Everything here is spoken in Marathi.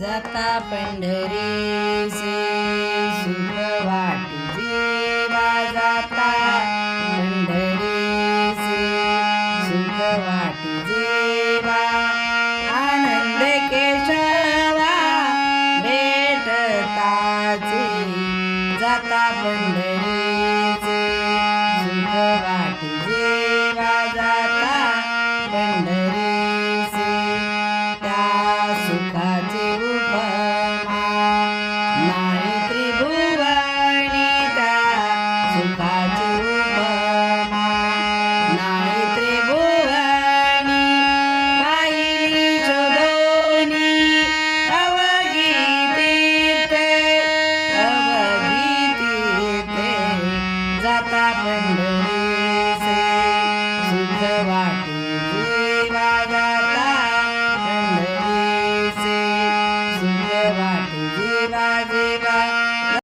जाता पंढरीसे सुख वाटी जेवा जाता. पंढरीसे सुख वाटी जेवा. आनंद केशवा भेटताचे जाता पंढरीचे सुख वाटी जेवा जाता. पंढरी सुखाची उपमा. नाही त्रिभुवनी पाहिली शोधोनी अवघी तीर्थे अवघी तीर्थे. जाता पंढरीचे सुख वाटी जीवा जाता पंढरीचे सुख वाटी जीवा